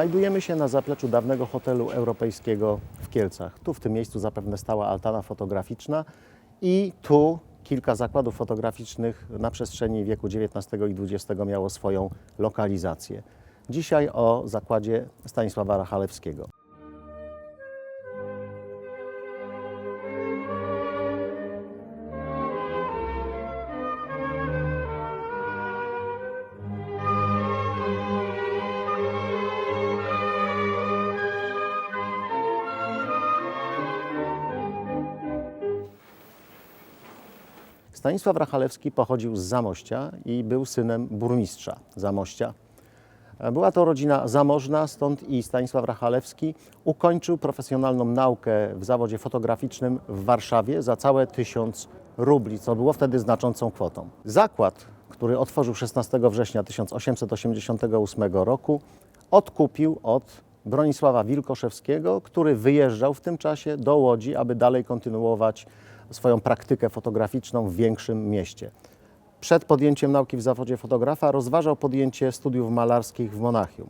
Znajdujemy się na zapleczu dawnego hotelu europejskiego w Kielcach. Tu w tym miejscu zapewne stała altana fotograficzna i tu kilka zakładów fotograficznych na przestrzeni wieku XIX i XX miało swoją lokalizację. Dzisiaj o zakładzie Stanisława Rachalewskiego. Stanisław Rachalewski pochodził z Zamościa i był synem burmistrza Zamościa. Była to rodzina zamożna, stąd i Stanisław Rachalewski ukończył profesjonalną naukę w zawodzie fotograficznym w Warszawie za całe tysiąc rubli, co było wtedy znaczącą kwotą. Zakład, który otworzył 16 września 1888 roku, odkupił od Bronisława Wilkoszewskiego, który wyjeżdżał w tym czasie do Łodzi, aby dalej kontynuować swoją praktykę fotograficzną w większym mieście. Przed podjęciem nauki w zawodzie fotografa rozważał podjęcie studiów malarskich w Monachium.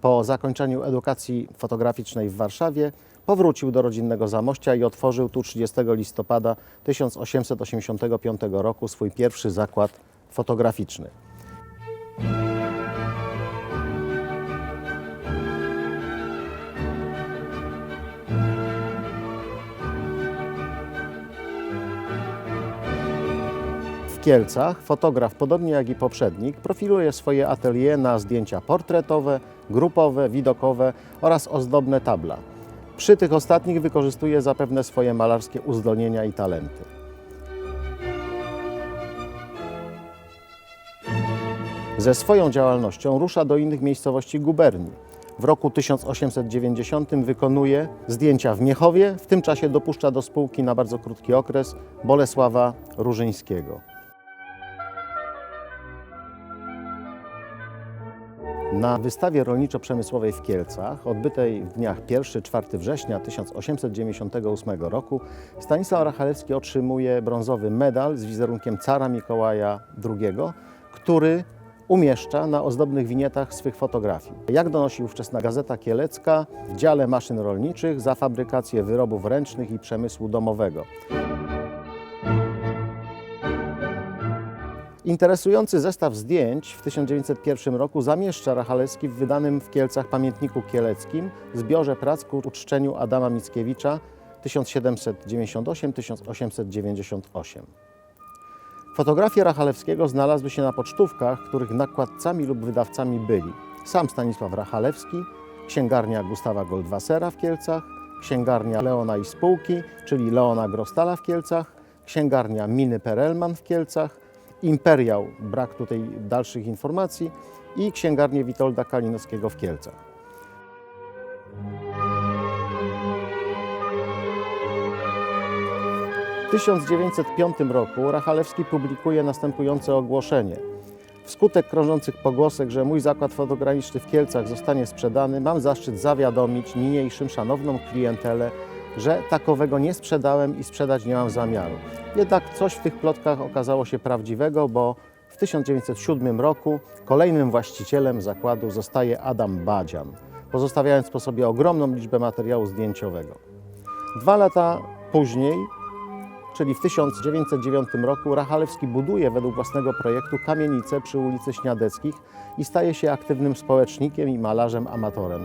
Po zakończeniu edukacji fotograficznej w Warszawie powrócił do rodzinnego Zamościa i otworzył tu 30 listopada 1885 roku swój pierwszy zakład fotograficzny. Kielcach fotograf, podobnie jak i poprzednik, profiluje swoje atelier na zdjęcia portretowe, grupowe, widokowe oraz ozdobne tabla. Przy tych ostatnich wykorzystuje zapewne swoje malarskie uzdolnienia i talenty. Ze swoją działalnością rusza do innych miejscowości guberni. W roku 1890 wykonuje zdjęcia w Miechowie, w tym czasie dopuszcza do spółki na bardzo krótki okres Bolesława Różyńskiego. Na wystawie rolniczo-przemysłowej w Kielcach, odbytej w dniach 1-4 września 1898 roku, Stanisław Rachalewski otrzymuje brązowy medal z wizerunkiem cara Mikołaja II, który umieszcza na ozdobnych winietach swych fotografii. Jak donosi ówczesna Gazeta Kielecka, w dziale maszyn rolniczych za fabrykację wyrobów ręcznych i przemysłu domowego. Interesujący zestaw zdjęć w 1901 roku zamieszcza Rachalewski w wydanym w Kielcach pamiętniku kieleckim zbiorze prac ku uczczeniu Adama Mickiewicza 1798-1898. Fotografie Rachalewskiego znalazły się na pocztówkach, których nakładcami lub wydawcami byli sam Stanisław Rachalewski, księgarnia Gustawa Goldwassera w Kielcach, księgarnia Leona i Spółki, czyli Leona Grostala w Kielcach, księgarnia Miny Perelman w Kielcach, Imperiał, brak tutaj dalszych informacji, i księgarnię Witolda Kalinowskiego w Kielcach. W 1905 roku Rachalewski publikuje następujące ogłoszenie. Wskutek krążących pogłosek, że mój zakład fotograficzny w Kielcach zostanie sprzedany, mam zaszczyt zawiadomić niniejszym szanowną klientelę, że takowego nie sprzedałem i sprzedać nie mam zamiaru. Jednak coś w tych plotkach okazało się prawdziwego, bo w 1907 roku kolejnym właścicielem zakładu zostaje Adam Badzian, pozostawiając po sobie ogromną liczbę materiału zdjęciowego. Dwa lata później, czyli w 1909 roku, Rachalewski buduje według własnego projektu kamienicę przy ulicy Śniadeckich i staje się aktywnym społecznikiem i malarzem amatorem.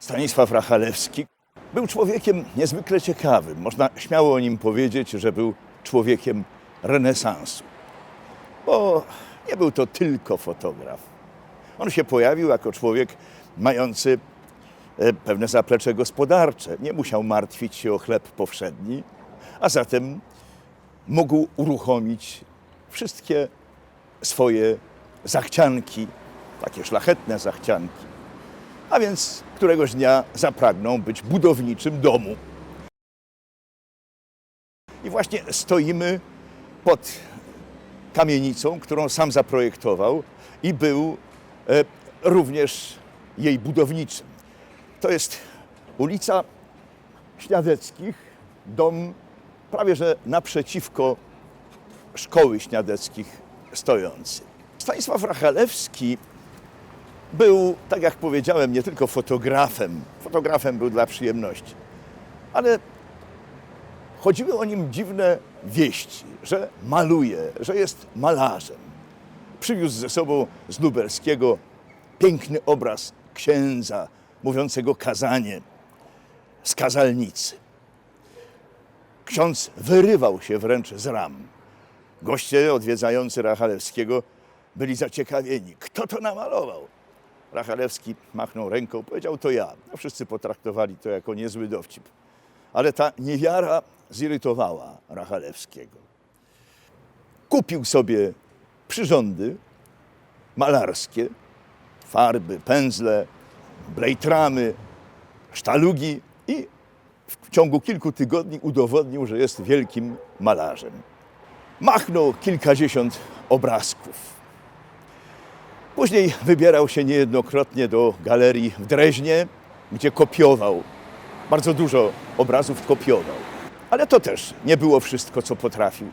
Stanisław Rachalewski był człowiekiem niezwykle ciekawym. Można śmiało o nim powiedzieć, że był człowiekiem renesansu. Bo nie był to tylko fotograf. On się pojawił jako człowiek mający e, pewne zaplecze gospodarcze. Nie musiał martwić się o chleb powszedni, a zatem mógł uruchomić wszystkie swoje zachcianki, takie szlachetne zachcianki. A więc któregoś dnia zapragnął być budowniczym domu. I właśnie stoimy pod kamienicą, którą sam zaprojektował i był e, również jej budowniczym. To jest ulica Śniadeckich, dom prawie że naprzeciwko szkoły śniadeckich stojący. Stanisław Rachalewski był, tak jak powiedziałem, nie tylko fotografem. Fotografem był dla przyjemności, ale chodziły o nim dziwne wieści, że maluje, że jest malarzem. Przywiózł ze sobą z lubelskiego piękny obraz księdza mówiącego kazanie z kazalnicy. Ksiądz wyrywał się wręcz z ram. Goście odwiedzający Rachalewskiego byli zaciekawieni. Kto to namalował? Rachalewski machnął ręką, powiedział to ja. A wszyscy potraktowali to jako niezły dowcip. Ale ta niewiara zirytowała Rachalewskiego. Kupił sobie przyrządy malarskie, farby, pędzle, blejtramy, sztalugi i w ciągu kilku tygodni udowodnił, że jest wielkim malarzem. Machnął kilkadziesiąt obrazków. Później wybierał się niejednokrotnie do galerii w Dreźnie, gdzie kopiował. Bardzo dużo obrazów kopiował. Ale to też nie było wszystko, co potrafił.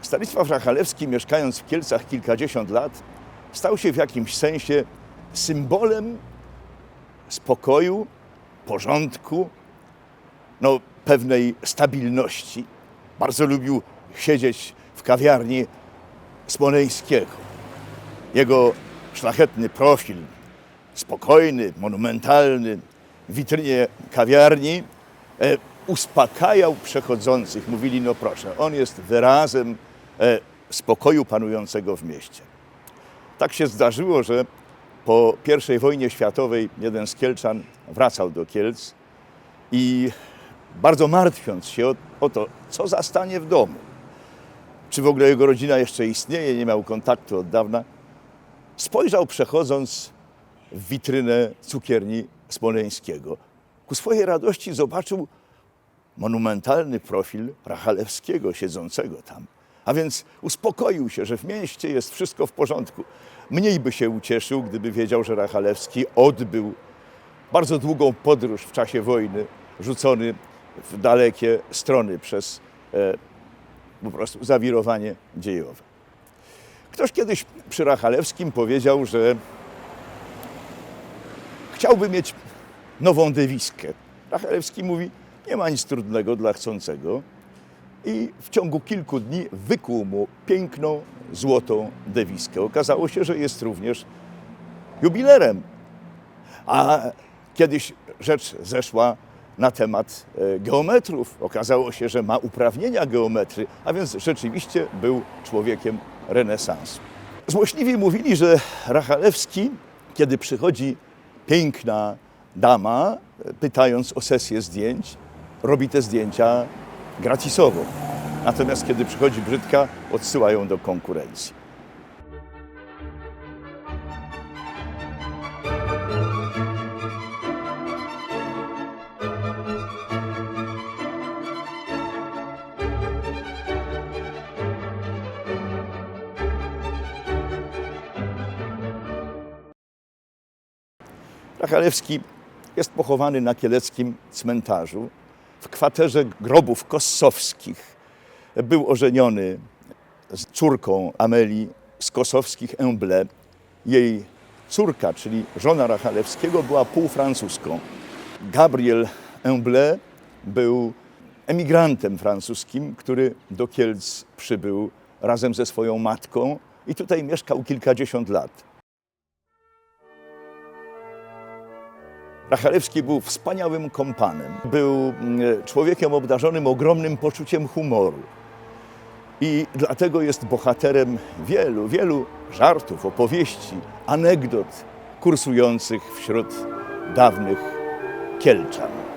Stanisław Rachalewski, mieszkając w Kielcach kilkadziesiąt lat, stał się w jakimś sensie symbolem spokoju, porządku, no, pewnej stabilności. Bardzo lubił siedzieć w kawiarni Smoleńskiego. Jego szlachetny profil, spokojny, monumentalny, w witrynie kawiarni e, uspokajał przechodzących. Mówili, no proszę, on jest wyrazem e, spokoju panującego w mieście. Tak się zdarzyło, że po I wojnie światowej jeden z Kielczan wracał do Kielc i bardzo martwiąc się o, o to, co zastanie w domu, czy w ogóle jego rodzina jeszcze istnieje, nie miał kontaktu od dawna, spojrzał przechodząc w witrynę cukierni Smoleńskiego. Ku swojej radości zobaczył monumentalny profil Rachalewskiego siedzącego tam. A więc uspokoił się, że w mieście jest wszystko w porządku. Mniej by się ucieszył, gdyby wiedział, że Rachalewski odbył bardzo długą podróż w czasie wojny, rzucony w dalekie strony przez e, po prostu zawirowanie dziejowe. Ktoś kiedyś przy Rachalewskim powiedział, że chciałby mieć nową dewiskę. Rachalewski mówi, nie ma nic trudnego dla chcącego. I w ciągu kilku dni wykuł mu piękną, złotą dewiskę. Okazało się, że jest również jubilerem. A kiedyś rzecz zeszła na temat e, geometrów. Okazało się, że ma uprawnienia geometry, a więc rzeczywiście był człowiekiem renesansu. Złośliwi mówili, że Rachalewski, kiedy przychodzi piękna dama, pytając o sesję zdjęć, robi te zdjęcia gratisowo. Natomiast kiedy przychodzi brzydka, odsyła ją do konkurencji. Rachalewski jest pochowany na kieleckim cmentarzu w kwaterze grobów kossowskich. Był ożeniony z córką Amelii z kosowskich Emble. Jej córka, czyli żona Rachalewskiego, była półfrancuską. Gabriel Emble był emigrantem francuskim, który do Kielc przybył razem ze swoją matką i tutaj mieszkał kilkadziesiąt lat. Rachalewski był wspaniałym kompanem. Był mm, człowiekiem obdarzonym ogromnym poczuciem humoru. I dlatego jest bohaterem wielu, wielu żartów, opowieści, anegdot kursujących wśród dawnych Kielczan.